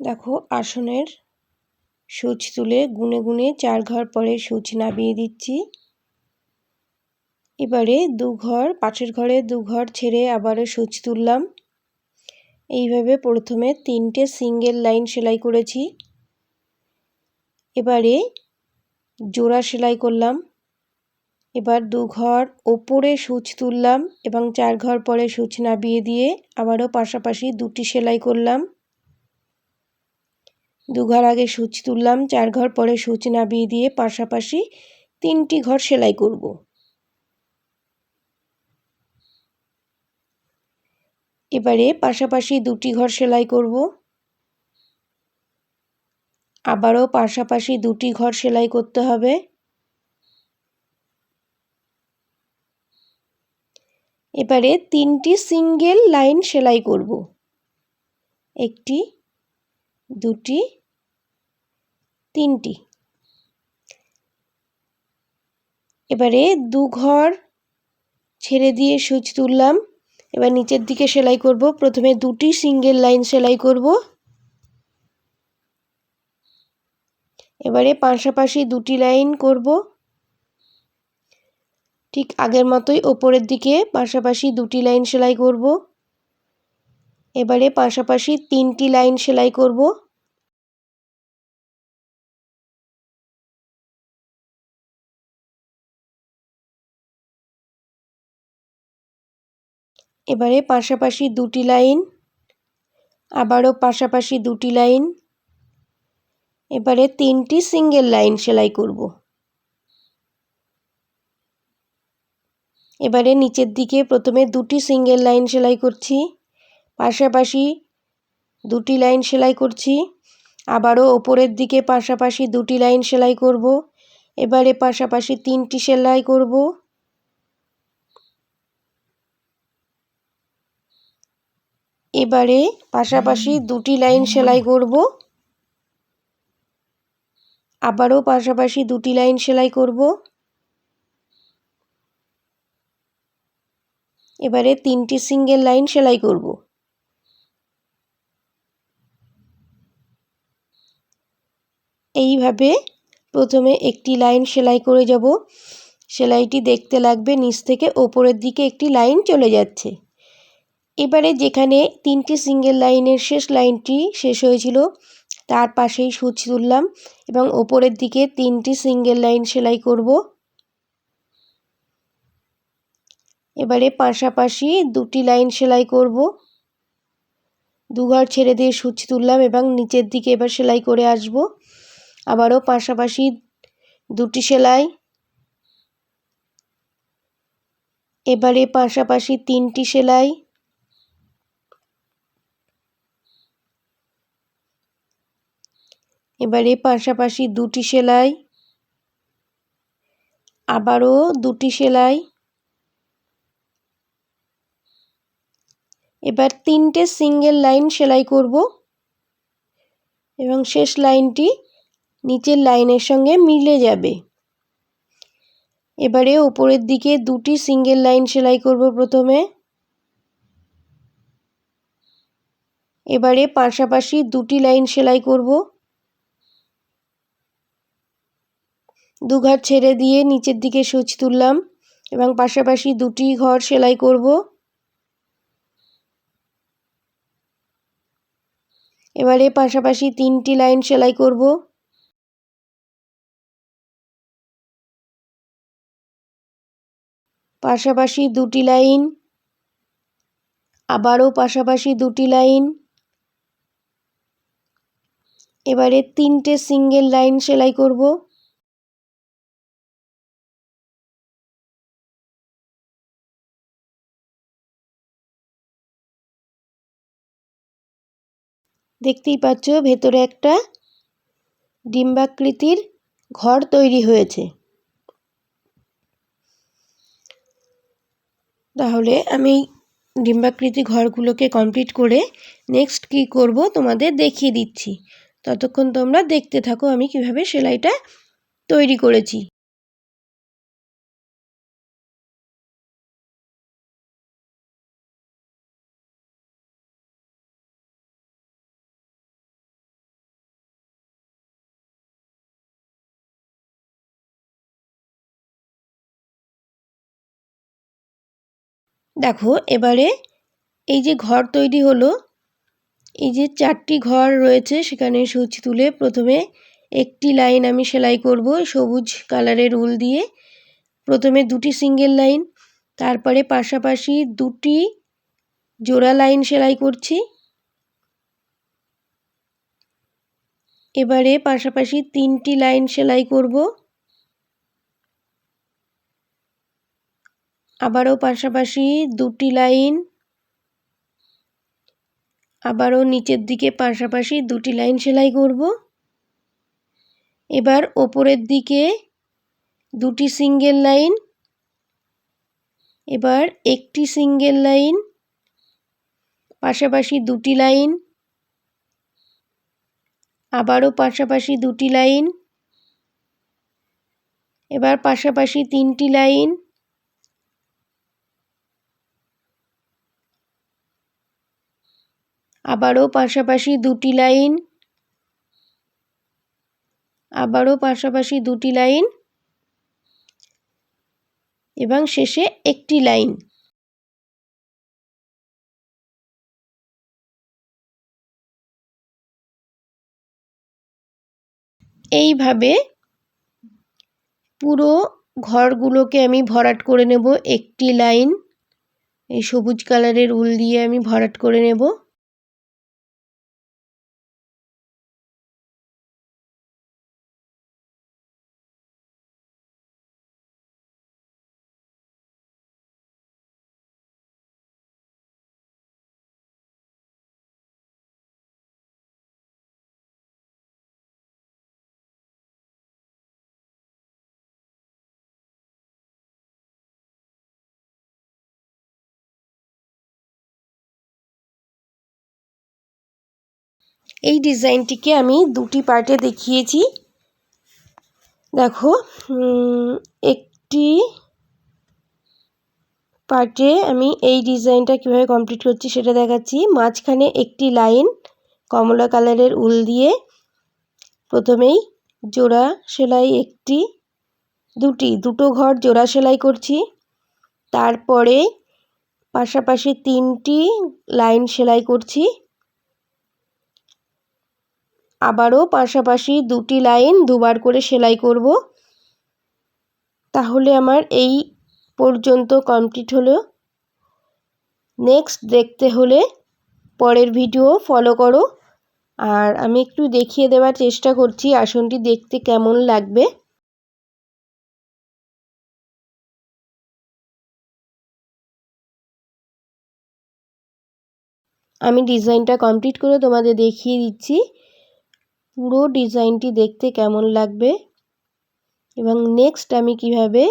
দেখো, আসনের সূচ তুলে গুনে গুনে চার ঘর পরে সূচ নামিয়ে দিচ্ছি। এবারে দু ঘর, পাশের ঘরে দু ঘর ছেড়ে আবারও সূচ তুললাম। এইভাবে প্রথমে তিনটে সিঙ্গেল লাইন সেলাই করেছি। এবারে জোড়া সেলাই করলাম। এবার দু ঘর ওপরে সূচ তুললাম এবং চার ঘর পরে সূচ নাবিয়ে দিয়ে আবারও পাশাপাশি দুটি সেলাই করলাম। দু ঘর আগে সূচ তুললাম, চার ঘর পরে সূচ নাবিয়ে দিয়ে পাশাপাশি তিনটি ঘর সেলাই করব। এবারে পাশাপাশি দুটি ঘর সেলাই করব। আবারও পাশাপাশি দুটি ঘর সেলাই করতে হবে। এবারে তিনটি সিঙ্গেল লাইন সেলাই করব। একটি, দুটি তিনটি। এবারে দু ঘর ছেড়ে দিয়ে সুচ তুললাম। এবার নিচের দিকে সেলাই করব। প্রথমে দুটি সিঙ্গেল লাইন সেলাই করব। এবারে পাশাপাশি দুটি লাইন করব। ঠিক আগের মতোই ওপরের দিকে পাশাপাশি দুটি লাইন সেলাই করব। এবারে পাশাপাশি তিনটি লাইন সেলাই করব। এবারে পাশাপাশি দুটি লাইন, আবারও পাশাপাশি দুটি লাইন, এবারে তিনটি সিঙ্গেল লাইন সেলাই করব। এবারে নিচের দিকে প্রথমে দুটি সিঙ্গেল লাইন সেলাই করছি, পাশাপাশি দুটি লাইন সেলাই করছি, আবারও ওপরের দিকে পাশাপাশি দুটি লাইন সেলাই করব, এবারে পাশাপাশি তিনটি সেলাই করব। এবারে পাশাপাশি দুটি লাইন সেলাই করব। আবারও পাশাপাশি দুটি লাইন সেলাই করব। এবারে তিনটি সিঙ্গেল লাইন সেলাই করব। এইভাবে প্রথমে একটি লাইন সেলাই করে যাব। সেলাইটি দেখতে লাগবে নিচ থেকে ওপরের দিকে একটি লাইন চলে যাচ্ছে। এবারে যেখানে তিনটি সিঙ্গেল লাইনের শেষ লাইনটি শেষ হয়েছিল, তার পাশেই সুচ তুললাম এবং ওপরের দিকে তিনটি সিঙ্গেল লাইন সেলাই করব। এবারে পাশাপাশি দুটি লাইন সেলাই করব। দুঘর ছেড়ে দিয়ে সুচ তুললাম এবং নিচের দিকে এবার সেলাই করে আসব। আবারও পাশাপাশি দুটি সেলাই। এবারে পাশাপাশি তিনটি সেলাই। এবারে পাশাপাশি দুটি সেলাই, আবারও দুটি সেলাই। এবার তিনটে সিঙ্গেল লাইন সেলাই করব এবং শেষ লাইনটি নিচের লাইনের সঙ্গে মিলে যাবে। এবারে উপরের দিকে দুটি সিঙ্গেল লাইন সেলাই করব প্রথমে। এবারে পাশাপাশি দুটি লাইন সেলাই করব। দুঘর ছেড়ে দিয়ে নিচের দিকে সুচ তুললাম এবং পাশাপাশি দুটি ঘর সেলাই করব। এবারে পাশাপাশি তিনটি লাইন সেলাই করব। পাশাপাশি দুটি লাইন, আবারও পাশাপাশি দুটি লাইন। এবারে তিনটে সিঙ্গেল লাইন সেলাই করব। দেখতেই পাচ্ছ, ভেতরে একটা ডিম্বাকৃতির ঘর তৈরি হয়েছে। তাহলে আমি ডিম্বাকৃতি ঘরগুলোকে কমপ্লিট করে নেক্সট কি করব তোমাদের দেখিয়ে দিচ্ছি। ততক্ষণ তোমরা দেখতে থাকো আমি কীভাবে সেলাইটা তৈরি করেছি। দেখো, এবারে এই যে ঘর তৈরি হলো, এই যে চারটি ঘর রয়েছে, সেখানে সুচ তুলে প্রথমে একটি লাইন আমি সেলাই করব, সবুজ কালারের উল দিয়ে। প্রথমে দুটি সিঙ্গেল লাইন, তারপরে পাশাপাশি দুটি জোড়া লাইন সেলাই করছি। এবারে পাশাপাশি তিনটি লাইন সেলাই করব। আবারও পাশাপাশি দুটি লাইন, আবারও নিচের দিকে পাশাপাশি দুটি লাইন সেলাই করব। এবার ওপরের দিকে দুটি সিঙ্গেল লাইন, এবার একটি সিঙ্গেল লাইন, পাশাপাশি দুটি লাইন, আবারও পাশাপাশি দুটি লাইন, এবার পাশাপাশি তিনটি লাইন আবারও পাশাপাশি দুটি লাইন। আবারও পাশাপাশি দুটি লাইন। এবং শেষে একটি লাইন। এইভাবে পুরো ঘরগুলোকে আমি ভরাট করে নেব। একটি লাইন, এই সবুজ কালারের উল দিয়ে আমি ভরাট করে নেব। এই ডিজাইনটিকে আমি দুটি পার্টে দেখিয়েছি। দেখো একটি পার্টে আমি এই ডিজাইনটা কীভাবে কমপ্লিট করছি সেটা দেখাচ্ছি। মাঝখানে একটি লাইন কমলা কালারের উল দিয়ে প্রথমেই জোড়া সেলাই একটি, দুটি, দুটো ঘর জোড়া সেলাই করছি। তারপরে পাশাপাশি তিনটি লাইন সেলাই করছি। আবারও পাশাপাশি দুটি লাইন দুবার করে সেলাই করব। তাহলে আমার এই পর্যন্ত কমপ্লিট হলো। নেক্সট দেখতে হলে পরের ভিডিও ফলো করো। আর আমি একটু দেখিয়ে দেওয়ার চেষ্টা করছি আসনটি দেখতে কেমন লাগবে। আমি ডিজাইনটা কমপ্লিট করে তোমাদের দেখিয়ে দিচ্ছি। পুরো ডিজাইনটি দেখতে কেমন লাগবে? এবং নেক্সট আমি কীভাবে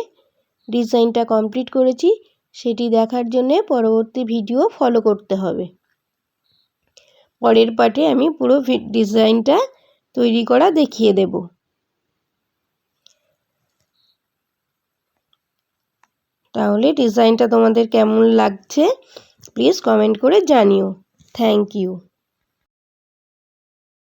ডিজাইনটা কমপ্লিট করেছি সেটি দেখার জন্যে পরবর্তী ভিডিও ফলো করতে হবে। পরের পার্টে আমি পুরো ডিজাইনটা তৈরি করা দেখিয়ে দেব। তাহলে ডিজাইনটা তোমাদের কেমন লাগছে প্লিজ কমেন্ট করে জানিও। Thank you